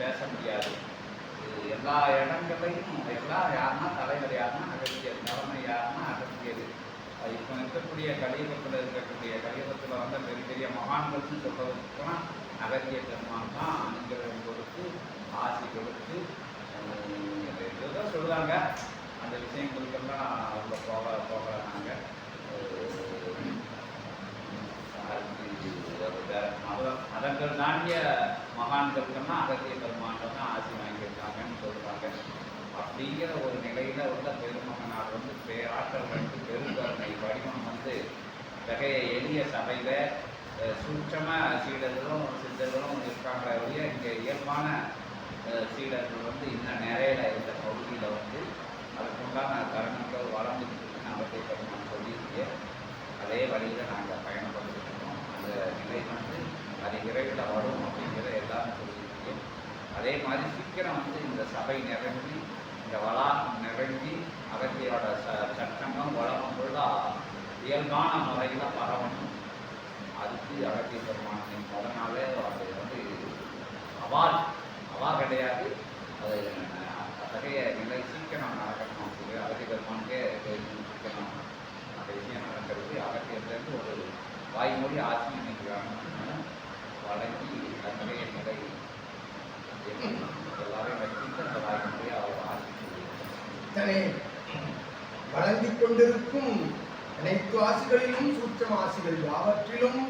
பேச முடியாது. இது எல்லா இடங்களையும் எல்லாம் யாருன்னா தலைவர் யாருன்னா அகத்தியர் தலைமை யாருன்னா அகத்தியர். இப்போ இருக்கக்கூடிய கலியுகத்தில் இருக்கக்கூடிய கலியுகத்தில் வந்து பெரிய பெரிய மகான்கள்னு சொல்றதுக்குன்னா அகத்திய பெருமான் தான் அனுகிரகம் கொடுத்து ஆசி கொடுத்து ஏதோ சொல்லுவாங்க அந்த விஷயங்களுக்கெல்லாம் அவ்வளோ போக போகல நாங்கள் மதங்கள் தாண்டிய மகான்கள்னா அகத்திய பெருமான்கள் தான் ஆசி வாங்கியிருக்காங்கன்னு சொல்றாங்க. அப்படிங்கிற ஒரு நிலையில உள்ள பெருமகனார் வந்து பேராற்றல் வந்து பெருங்கருணை வடிவம் வந்து வகைய எளிய சபையில அஹ், சீடர்களும் சித்தர்களும் இருக்காங்களே ஒழிய இங்கே இயல்பான சீடர்கள் வந்து இன்னும் நேரம் இந்த பகுதியில் வந்து அதுக்குண்டான தருணங்கள் வளர்ந்துட்டு இருக்குன்னு அவற்றை பெருமான் சொல்லியிருக்கேன் அதே வழியில் நாங்கள் பயணப்பட்டு இருக்கோம் அந்த நிலை வந்து அது விரைவில் வரும் அப்படிங்கிற எல்லாரும் சொல்லியிருக்கேன் அதே மாதிரி சீக்கிரம் வந்து இந்த சபை நிறைஞ்சி இந்த வளாகம் நிறைஞ்சி அகத்தியோட ச சட்டமும் வளமும் ஃபுல்லாக இயல்பான முறையில் பரவணும் அதுக்கு அகத்திய பெருமானின் அதனாலே அது வந்து அவால் அவா கிடையாது அது அத்தகைய நிலை சீக்கிரம் நடக்கணும் அப்படின்னு அகத்திய பெருமானுக்கே சீக்கிரம் அந்த விஷயம் நடக்கிறது அகத்தியத்திலேருந்து ஒரு வாய்மொழி ஆட்சி நினைக்கிறாங்க வழங்கி அத்தகைய நிலை எல்லாரையும் வச்சுட்டு அந்த வாய்மொழியை அவர் ஆட்சி இத்தனை வழங்கிக் கொண்டிருக்கும் அனைத்து ஆசிகளிலும் சூட்சம ஆசிகள் யாவற்றிலும்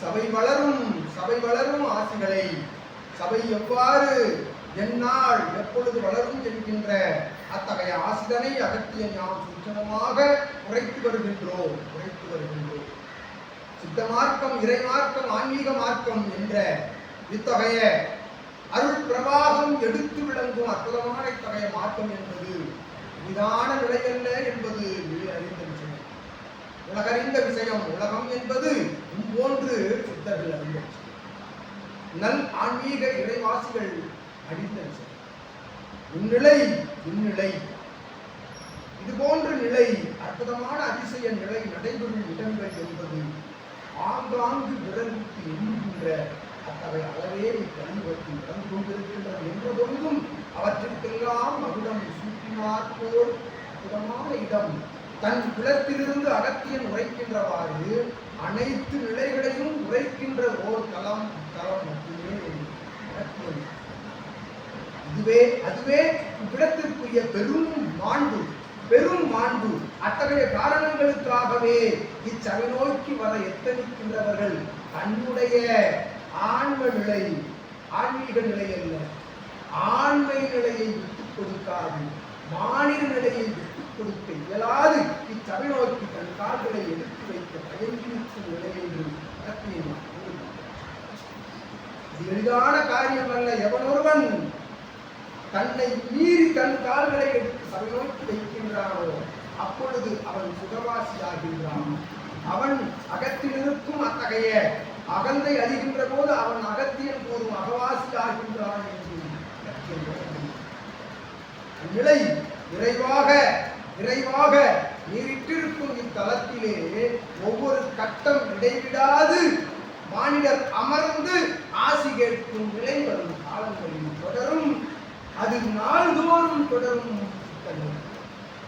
சபை வளரும் சபை வளரும் ஆசிகளை. சபை எவ்வாறு என்னால் எப்பொழுது வளரும் என்கின்ற அத்தகைய ஆசிதனை அகத்திய நாம் சூட்சமமாக உரைத்து வருகின்றோம் உரைத்து வருகின்றோம். சித்த மார்க்கம் இறை மார்க்கம் ஆன்மீக மார்க்கம் என்ற இத்தகைய அருள் பிரவாகம் எடுத்து விளங்கும் அற்புதமான இத்தகைய மார்க்கம் என்பது நிதான நிலையல்ல என்பது அறிந்த விஷயம் உலகறிந்த விஷயம். உலகம் என்பது போன்று சித்தர்கள் அறிந்த நல் ஆன்மீக இறைவாசிகள் அறிந்த விஷயம். இந்நிலை இந்நிலை இது போன்ற நிலை அற்புதமான அதிசய நிலை நடைபெறும் இடங்கள் என்பது ஆங்காங்கு விரலுக்கு எண்ணுகின்ற அத்தகைய அளவே கழிவத்தில் நடந்து கொண்டிருக்கின்றது என்பதொன்றும் அவற்றிற்கெல்லாம் மகுடம் சூட்டினார் போல் அற்புதமான இடம் தன் குலத்திலிருந்து அகத்தியன் உரைக்கின்றவாறு அனைத்து நிலைகளையும் உரைக்கின்ற ஓர் தளம் தளம் மட்டுமே அகத்தியன் இதுவே அதுவே இவ்விடத்திற்குரிய பெரும் மாண்பு பெரும் மாண்பு. அத்தகைய காரணங்களுக்காகவே இச்சபை நோக்கி வர எத்தனிக்கின்றவர்கள்? தன்னுடைய ஆன்ம நிலை ஆன்மீக நிலை அல்ல. ஆண்மை நிலையை விட்டுக் கொடுக்காது. மாநில நிலையை விட்டு கொடுக்க இயலாது. இச்சபை நோக்கி தன் கால்களை எடுத்து வைக்க பயந்திருக்கும் நிலை என்று இது எளிதான காரியம் அல்ல. எவனொருவன் தன்னை மீறி தன் கால்களை எடுத்து சபை நோக்கி வைக்கின்றானோ அப்பொழுது அவன் சுகவாசியாகின்றான். அவன் அகத்தில் இருக்கும் அத்தகைய அகந்தை அறிகின்ற போது அவன் அகத்தியன் போதும் அகவாசி ஆகின்றான் என்று நிலை விரைவாக விரைவாக நீரிட்டிருக்கும் இத்தலத்திலே ஒவ்வொரு கட்டம் இடைவிடாது. மானிடர் அமர்ந்து ஆசி கேட்கும் நிலை வரும் காலங்களில் தொடரும். அது நாள்தோறும் தொடரும்.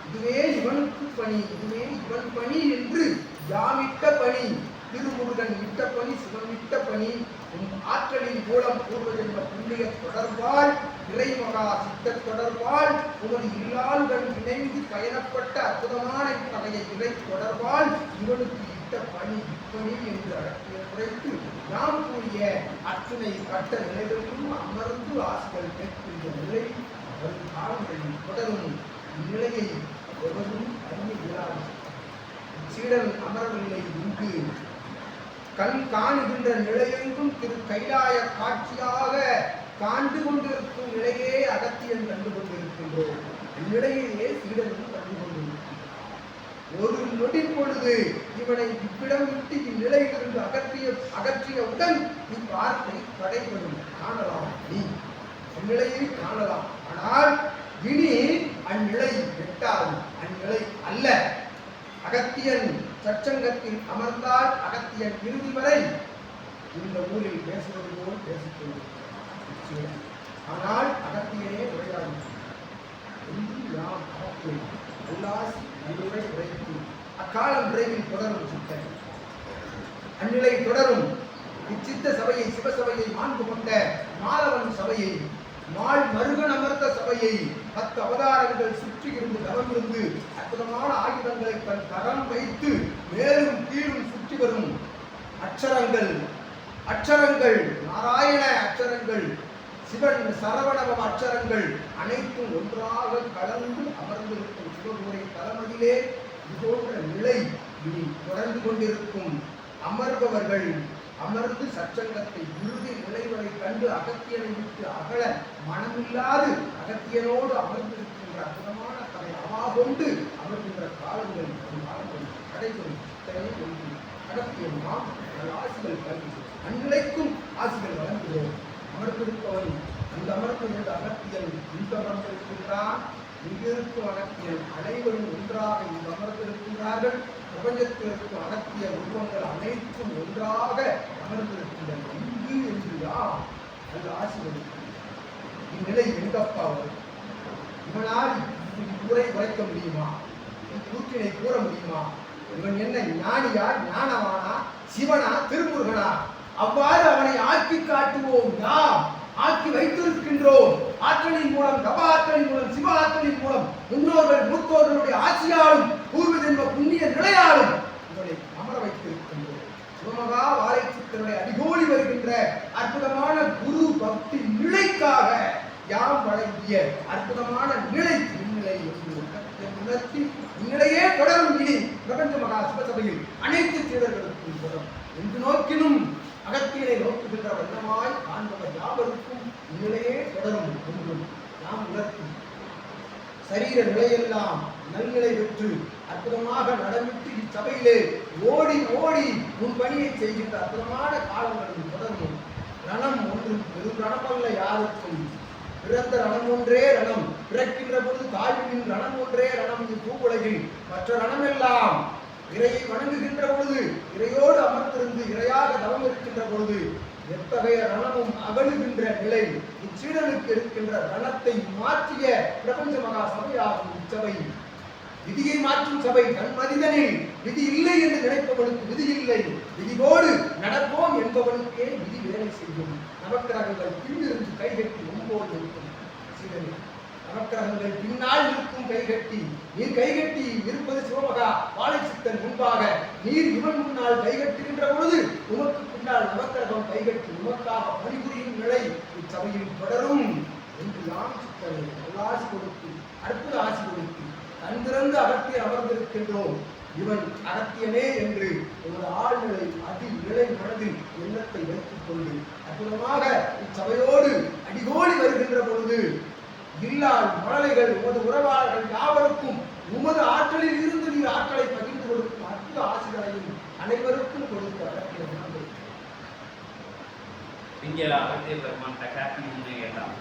இதுவே இவனுக்கு பணி இதுவே இவன் பணி என்று யாமிட்ட பணி திருமுருகன் இட்ட பணி சிவமிட்ட பணி உன் ஆற்றலின் மூலம் பூர்வஜென்ம ஜென்ம புண்ணிய தொடர்பால் இறைமகா சித்த தொடர்பால் உமது இல்லாளுடன் இணைந்து பயணப்பட்ட அற்புதமான இத்தகைய இறை தொடர்பால் இவனுக்கு இட்ட பணி இப்பணி என்று அடக்கிய குறைத்து நாம் கூறிய அத்தனை கட்ட நிலைகளிலும் அமர்ந்து ஆசிகள் கேட்கின்ற நிலை அவர் காலங்களில் தொடரும். இந்நிலையை எவரும் அறிய இயலாது. சீடன் அமரவில்லை இங்கு கண் காணுகின்ற நிலையெங்கும் திரு கைலாய காட்சியாக காண்டு கொண்டிருக்கும் நிலையே அகத்தியன் கண்டு கொண்டிருக்கின்றோம். இந்நிலையிலேயே சீடனும் கண்டு கொண்டிருக்கின்றோம் ஒரு நொடி பொழுது இவனை இவ்விடம் விட்டு இந்நிலையிலிருந்து அகற்றிய அகற்றியவுடன் இவ்வார்த்தை தடைபடும். காணலாம் நீ அந்நிலையை காணலாம். ஆனால் இனி அந்நிலை எட்டாது அந்நிலை அல்ல. அகத்தியன் சச்சங்கத்தில் அமர்ந்தால் அகத்தியன் இறுதி வரை இந்த ஊரில் பேசுவது போல் பேசிக்கொண்டிருக்கிறார் ஆனால் அகத்தியனே உரையாடி யாம் அகத்தியன்? அல்லாசி உரைத்து. அக்காலம் விரைவில் தொடரும் சித்தன் அந்நிலை தொடரும். இச்சித்த சபையை சிவசபையை மாண்பு கொண்ட மாலவன் சபையை மால் மருகன் அமர்ந்த சபையை பத்து அவதாரங்கள் சுற்றி இருந்து தவம் இருந்து அற்புதமான ஆயுதங்களை தன் கரம் வைத்து மேலும் கீழும் சுற்றி வரும் அச்சரங்கள் அச்சரங்கள் நாராயண அச்சரங்கள் சிவன் சரவணவம் அச்சரங்கள் அனைத்தும் ஒன்றாக கலந்து அமர்ந்திருக்கும் சிவகுரை தலைமையிலே இதுபோன்ற நிலை இனி தொடர்ந்து கொண்டிருக்கும். அமர்பவர்கள் அமர்ந்து சச்சங்கத்தை இறுதி நிலைவரை கண்டு அகத்தியனை விட்டு அகல மனமில்லாது அகத்தியனோடு அமர்ந்திருக்கின்ற அற்புதமான தலை அவா கொண்டு அமர்கின்ற காலங்கள் வரும் காலங்கள் கடைகளும் இத்தனை ஒன்று நாம் நல்ல ஆசிகள் கல்வி அன்றைக்கும் ஆசிகள் வழங்குகிறோம். அமர்ந்திருப்பவன் அந்த அமர்ந்திருந்த அகத்தியன் இந்த அமர்ந்திருக்கின்றான் இங்கிருக்கும் அகத்தியன் அனைவரும் ஒன்றாக இந்த அமர்ந்திருக்கின்றார்கள் பிரபஞ்சத்தில் இருக்கும் அகத்திய உருவங்கள் அனைத்தும் ஒன்றாக அமர்ந்திருக்கின்றன. இங்கு என்று யார் அந்த ஆசிரியர் இந்நிலை எங்கப்பா வரும்? இவனால் கூரை உரைக்க முடியுமா? கூற்றினை கூற முடியுமா? இவன் என்ன ஞானியா ஞானவானா சிவனா திருமுருகனா? அவ்வாறு அவனை ஆக்கி காட்டுவோம் நாம். ஆக்கி வைத்திருக்கின்றோம். ஆற்றலின் மூலம் தப ஆற்றலின் மூலம் சிவ ஆற்றலின் மூலம் முன்னோர்கள் மூத்தோர்களுடைய ஆட்சியாலும் பூர்வ ஜென்ம புண்ணிய நிலையாலும் இவனை அமர வைத்திருக்கின்றோம். சிவமகா வாழைச்சித்தனுடைய அடிகோடி வருகின்ற அற்புதமான குரு பக்தி நிலைக்காக யாம் வழங்கிய அற்புதமான நிலை இந்நிலை என்று உணர்த்தி இந்நிலையே தொடரும் இனி பிரபஞ்ச மகா சிவசபையில் அனைத்து சீடர்களுக்கும் தொடரும் என்று நோக்கினும் அகத்தியனை நோக்குகின்ற வண்ணமாய் காண்பவர் யாவருக்கும் நிலையே தொடரும் என்றும் நாம் உணர்த்தும் சரீர நிலையெல்லாம் நல்நிலை பெற்று அற்புதமாக நடமிட்டு இச்சபையிலே ஓடி ஓடி உன் பணியை செய்கின்ற அற்புதமான காலங்களும் தொடரும் ரணம் ஒன்றும் பெரும் ரணமல்ல யாருக்கும். பிறந்த ரணம் ஒன்றே ரணம். பிறக்கின்ற பொழுது தாய்வின் ரணம் ஒன்றே ரணம் இது பூவுலகில் மற்ற ரணமெல்லாம் இறையை வணங்குகின்ற பொழுது இறையோடு அமர்ந்திருந்து இறையாக தவம் இருக்கின்ற பொழுது எத்தகைய ரணமும் அகழுகின்ற நிலை இச்சீடனுக்கு இருக்கின்ற ரணத்தை மாற்றிய பிரபஞ்ச மகா சபையாகும் இச்சபை. விதியை மாற்றும் சபை தன் மனிதனில் விதி இல்லை என்று நினைப்பவனுக்கு விதி இல்லை. விதியோடு நடப்போம் என்பவனுக்கே விதி வேலை செய்யும். நவக்கிரகங்கள் பின்னிருந்து கைகட்டி முன்போடு இருக்கும். சீடனே நவக்கிரகங்கள் பின்னால் இருக்கும் கைகட்டி நீர் கைகட்டி இருப்பது சிவமகா வாழைச்சித்தன் முன்பாக நீர் இவன் முன்னால் கைகட்டுகின்ற பொழுது உமக்கு பின்னால் நவக்கிரகம் கைகட்டி உமக்காக பணிபுரியும் நிலை இச்சபையில் தொடரும் என்று யாம் சித்தனை நல்லாசி கொடுத்து அற்புத ஆசி கொடுத்து கண் திறந்து அகத்திய அமர்ந்திருக்கின்றோம். இவன் அகத்தியனே என்று ஒரு ஆழ்நிலை அதி நிலை மனதில் எண்ணத்தை வைத்துக் கொண்டு அற்புதமாக இச்சபையோடு அடிகோடி வருகின்ற பொழுது இல்லால் மழலைகள் உமது உறவாளர்கள் யாவருக்கும் உமது ஆற்றலில் இருந்து நீர் ஆற்றலை பகிர்ந்து கொடுக்கும் அற்புத ஆசிரியரையும் அனைவருக்கும் கொடுத்து அகத்திய மனதை இங்கே அகத்திய பெருமான் கேட்டான்.